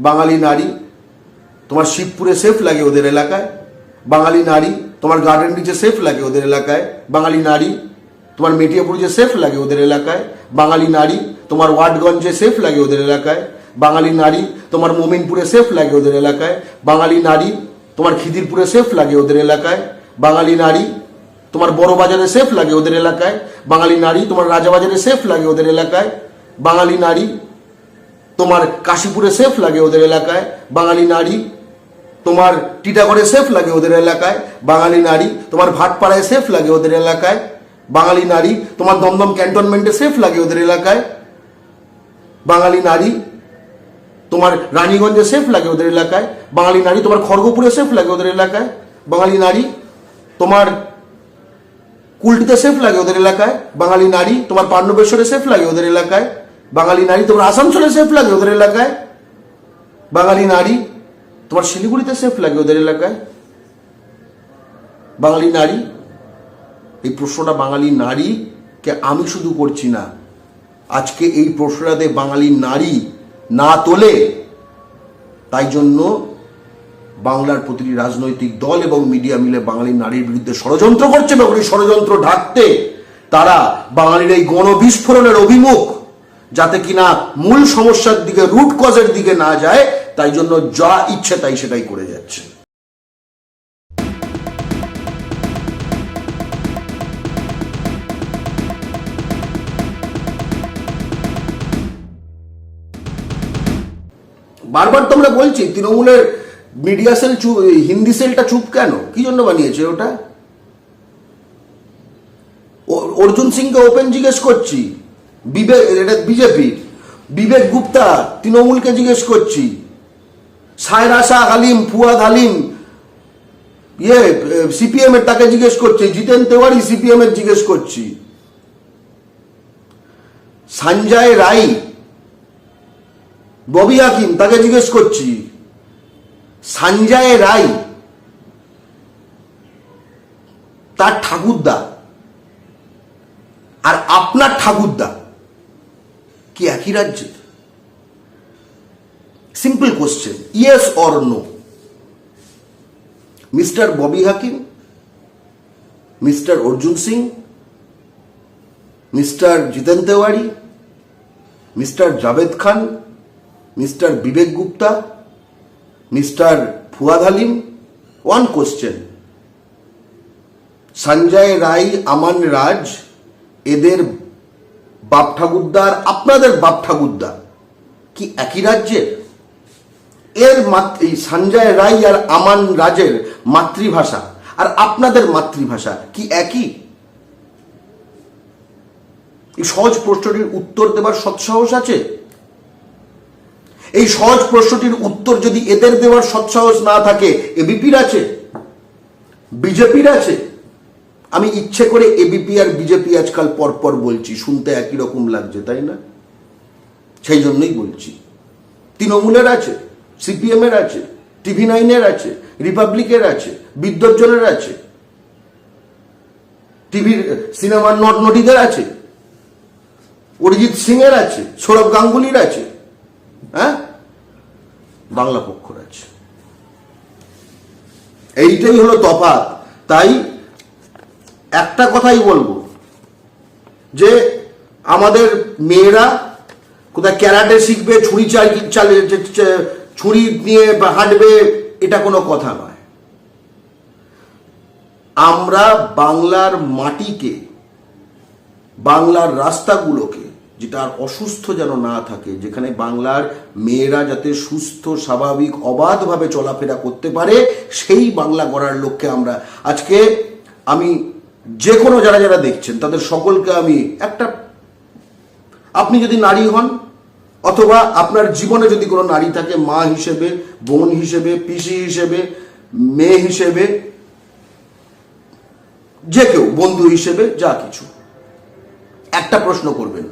বাঙালি নারী, তোমার শিবপুরে সেফ লাগে ওদের এলাকায়। বাঙালি নারী, তোমার গার্ডেন রিচে সেফ লাগে ওদের এলাকায়। বাঙালি নারী, তোমার মেটিয়াপুরে সেফ লাগে ওদের এলাকায়। বাঙালি নারী, তোমার ওয়ার্ডগঞ্জে সেফ লাগে ওদের এলাকায়। বাঙালি নারী, তোমার মোমিনপুরে সেফ লাগে ওদের এলাকায়। বাঙালি নারী, তোমার খিদিরপুরে সেফ লাগে ওদের এলাকায়। বাঙালি নারী, তোমার বড় বাজারে সেফ লাগে ওদের এলাকায়। বাঙালি নারী, তোমার রাজাবাজারে সেফ লাগে ওদের এলাকায়। বাঙালি নারী তোমার কাশীপুরে সেফ লাগে ওদের এলাকায়, বাঙালি নারী। তোমার টিটাগড়ে সেফ লাগে ওদের এলাকায়, বাঙালি নারী। তোমার ভাটপাড়ায় সেফ লাগে ওদের এলাকায়, বাঙালি নারী। তোমার দমদম ক্যান্টনমেন্টে সেফ লাগে ওদের এলাকায়, বাঙালি নারী। তোমার রানীগঞ্জে সেফ লাগে ওদের এলাকায়, বাঙালি নারী। তোমার খড়গপুরে সেফ লাগে ওদের এলাকায়, বাঙালি নারী। তোমার কুলটিতে সেফ লাগে ওদের এলাকায়, বাঙালি নারী। তোমার পাণ্ডবেশ্বরে সেফ লাগে ওদের এলাকায় বাঙালি নারী, তোমার আসানসোলে সেফ লাগে ওদের এলাকায়? বাঙালি নারী, তোমার শিলিগুড়িতে সেফ লাগে ওদের এলাকায়? বাঙালি নারী, এই প্রশ্নটা বাঙালি নারীকে আমি শুধু করছি না। আজকে এই প্রশ্নটাতে বাঙালি নারী না তোলে, তাই জন্য বাংলার প্রতিটি রাজনৈতিক দল এবং মিডিয়া মিলে বাঙালি নারীর বিরুদ্ধে ষড়যন্ত্র করছে এবং এই ষড়যন্ত্র ঢাকতে তারা বাঙালির এই গণবিস্ফোরণের অভিমুখ যাতে কিনা মূল সমস্যার দিকে রুট কজের দিকে না যায়, তাই জন্য যা ইচ্ছে তাই সেটাই করে যাচ্ছে। বারবার তো আমরা বলছি, তৃণমূলের মিডিয়া সেল চুপ হিন্দি সেলটা চুপ কেন? কি জন্য বানিয়েছে ওটা? অর্জুন সিংকে ওপেন জিজ্ঞেস করছি। বিবেক, এটা বিজেপি। বিবেক গুপ্তা, তৃণমূলকে জিজ্ঞেস করছি। সায়রা শাহ হালিম ফুয়াদ হালিম ইয়ে সিপিএম এর তাকে জিজ্ঞেস করছি, জিতেন তেওয়ারি সিপিএম এর জিজ্ঞেস করছি। সঞ্জয় রাই, ববি হাকিম, তাকে জিজ্ঞেস করছি। সঞ্জয় রাই, তার ঠাকুরদা। আর আপনার ঠাকুরদা। কি একই রাজ্যে? Simple question yes or no mister Bobby Hakim mister Arjun Singh mister Jiten Tewari mister Javed Khan mister Vivek Gupta mister Fuad Halim one question Sanjay Roy Aman Raj এদের বাপ ঠাকুরদা আর আপনাদের বাপ ঠাকুরদা কি একই রাজ্যের? এর এই সঞ্জয় রায় আর আমান রাজের মাতৃভাষা আর আপনাদের মাতৃভাষা কি একই? এই সহজ প্রশ্নটির উত্তর দেবার সৎসাহস আছে? এই সহজ প্রশ্নটির উত্তর যদি এদের দেওয়ার সৎসাহস না থাকে এবিপির আছে? বিজেপির আছে? আমি ইচ্ছে করে এবিপি আর বিজেপি আজকাল পরপর বলছি, শুনতে একই রকম লাগছে, তাই না? সেই জন্যই বলছি। তৃণমূলের আছে সিপিএম এর আছে টিভি নাইনের আছে রিপাবলিকের আছে বিদ্যজ্জনের আছে টিভির সিনেমার নট নটিদের আছে, অরিজিৎ সিং এর আছে, সৌরভ গাঙ্গুলির আছে হ্যাঁ? বাংলা পক্ষর আছে। এইটাই হলো তফাৎ। তাই একটা কথাই বলব, যে আমাদের মেয়েরা কোথায় ক্যারাটে শিখবে, ছুরি চাল, চালে ছুরি নিয়ে হাঁটবে, এটা কোনো কথা নয়। আমরা বাংলার মাটিকে, বাংলার রাস্তাগুলোকে, যেটা আর অসুস্থ যেন না থাকে, যেখানে বাংলার মেয়েরা যাতে সুস্থ, স্বাভাবিক, অবাধভাবে চলাফেরা করতে পারে, সেই বাংলা গড়ার লক্ষ্যে আমরা। আজকে আমি যে কোনো যারা যারা দেখছেন, তাদের সকলকে আমি একটা, আপনি যদি নারী হন, অথবা আপনার জীবনে যদি কোনো নারী থাকে, মা হিসেবে, বোন হিসেবে, পিসি হিসেবে, মেয়ে হিসেবে, যে কেউ, বন্ধু হিসেবে, যা কিছু, একটা প্রশ্ন করবেন।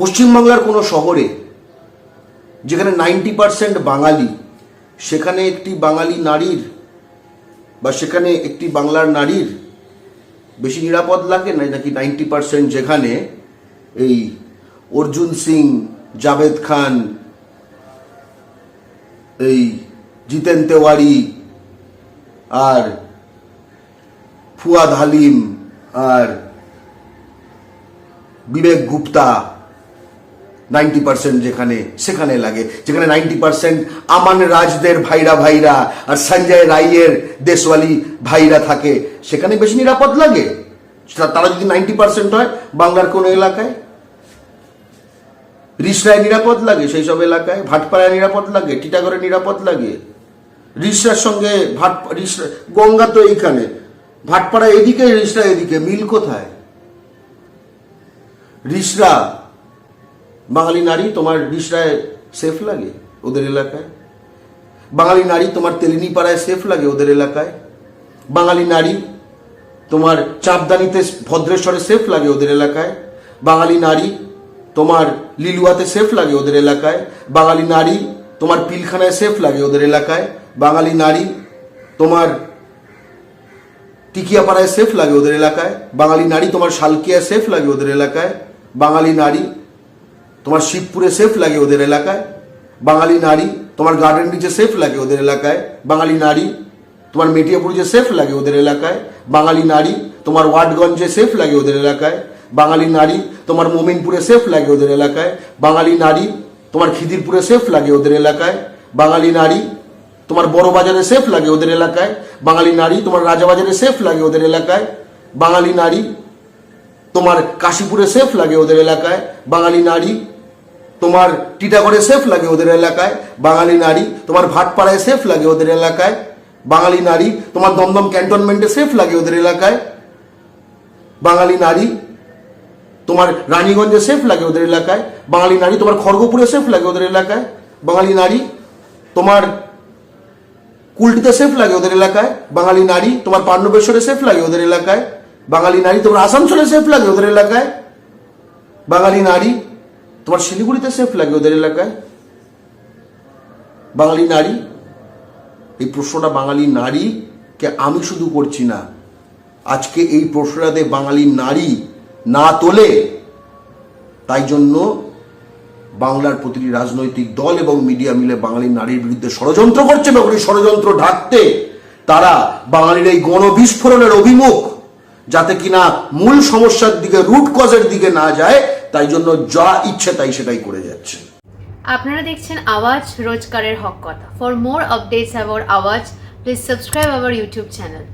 পশ্চিমবাংলার কোনো শহরে, যেখানে নাইনটি পার্সেন্ট বাঙালি, সেখানে একটি বাঙালি নারীর বা সেখানে একটি বাংলার নারীর বেশি নিরাপদ লাগে না, নাকি নাইনটি পার্সেন্ট যেখানে এই অর্জুন সিং, জাভেদ খান, এই জিতেন তেওয়ারি আর ফুয়াদ হালিম আর বিবেক গুপ্তা নাইনটি পার্সেন্ট যেখানে, সেখানে লাগে। যেখানে নাইনটি পার্সেন্ট আমান রাজদের ভাইরা ভাইরা আর সঞ্জয় রাইয়ের দেশওয়ালি ভাইরা থাকে, সেখানে বেশি নিরাপদ লাগে। তারা যদি নাইনটি পার্সেন্ট হয়, বাংলার কোনো এলাকায়? রিসরায় নিরাপদ লাগে সেই সব এলাকায়? ভাটপাড়ায় নিরাপদ লাগে? টিটাগড়ে নিরাপদ লাগে? রিসরার সঙ্গে ভাট গঙ্গা তো এইখানে। ভাটপাড়া এদিকে, রিসরা এদিকে, মিল কোথায়? রিসরা বাঙালি নারী তোমার রিসরায় সেফ লাগে ওদের এলাকায়? বাঙালি নারী তোমার তেলিনি পাড়ায় সেফ লাগে ওদের এলাকায়? বাঙালি নারী তোমার চাপদানিতে ভদ্রেশ্বরে সেফ লাগে ওদের এলাকায়? বাঙালি নারী তোমার লিলুয়াতে সেফ লাগে ওদের এলাকায়? বাঙালি নারী তোমার পিলখানায় সেফ লাগে ওদের এলাকায়? বাঙালি নারী তোমার টিকিয়াপাড়ায় সেফ লাগে ওদের এলাকায়? বাঙালি নারী তোমার শালকিয়ায় সেফ লাগে ওদের এলাকায়? বাঙালি নারী তোমার শিবপুরে সেফ লাগে ওদের এলাকায়? বাঙালি নারী, তোমার গার্ডেন বিচে সেফ লাগে ওদের এলাকায়? বাঙালি নারী, তোমার মেটিয়াপুরে সেফ লাগে ওদের এলাকায়? বাঙালি নারী, তোমার ওয়ার্ডগঞ্জে সেফ লাগে ওদের এলাকায়? বাঙালি নারী, তোমার মোমিনপুরে সেফ লাগে ওদের এলাকায়? বাঙালি নারী, তোমার খিদিরপুরে সেফ লাগে ওদের এলাকায়? বাঙালি নারী, তোমার বড় বাজারে সেফ লাগে ওদের এলাকায়? বাঙালি নারী, তোমার রাজাবাজারে সেফ লাগে ওদের এলাকায়? বাঙালি নারী, তোমার কাশীপুরে সেফ লাগে ওদের এলাকায়? বাঙালি নারী তোমার টিটাগড়ে সেফ লাগে ওদের এলাকায়, বাঙালি নারী, তোমার ভাটপাড়ায় সেফ লাগে ওদের এলাকায়, বাঙালি নারী, তোমার দমদম ক্যান্টনমেন্টে সেফ লাগে ওদের এলাকায়, বাঙালি নারী, তোমার রানীগঞ্জে সেফ লাগে ওদের এলাকায়, বাঙালি নারী, তোমার খড়গপুরে সেফ লাগে ওদের এলাকায়, বাঙালি নারী, তোমার কুলটিতে সেফ লাগে ওদের এলাকায়, বাঙালি নারী, তোমার পাণ্ডবেশ্বরে সেফ লাগে ওদের এলাকায়, বাঙালি নারী, তোমার আসানসোলে সেফ লাগে ওদের এলাকায়, বাঙালি নারী তোমার শিলিগুড়িতে সেফ লাগে ওদের এলাকায়? বাঙালি নারী? এই প্রশ্নটা বাঙালি নারীকে আমি শুধু করছি না। আজকে এই প্রশ্নটাতে বাঙালি নারী না তোলে, তাই জন্য বাংলার প্রতিটি রাজনৈতিক দল এবং মিডিয়া মিলে বাঙালি নারীর বিরুদ্ধে ষড়যন্ত্র করছে এবং ষড়যন্ত্র ঢাকতে তারা বাঙালির এই গণবিস্ফোরণের অভিমুখ, যাতে কিনা মূল সমস্যার দিকে রুট কজের দিকে না যায় তাই জন্য যা ইচ্ছে তাই সেটাই করে যাচ্ছে। আপনারা দেখছেন আওয়াজ রোজকারের হক কথা। For more updates about Awaaz please subscribe our YouTube channel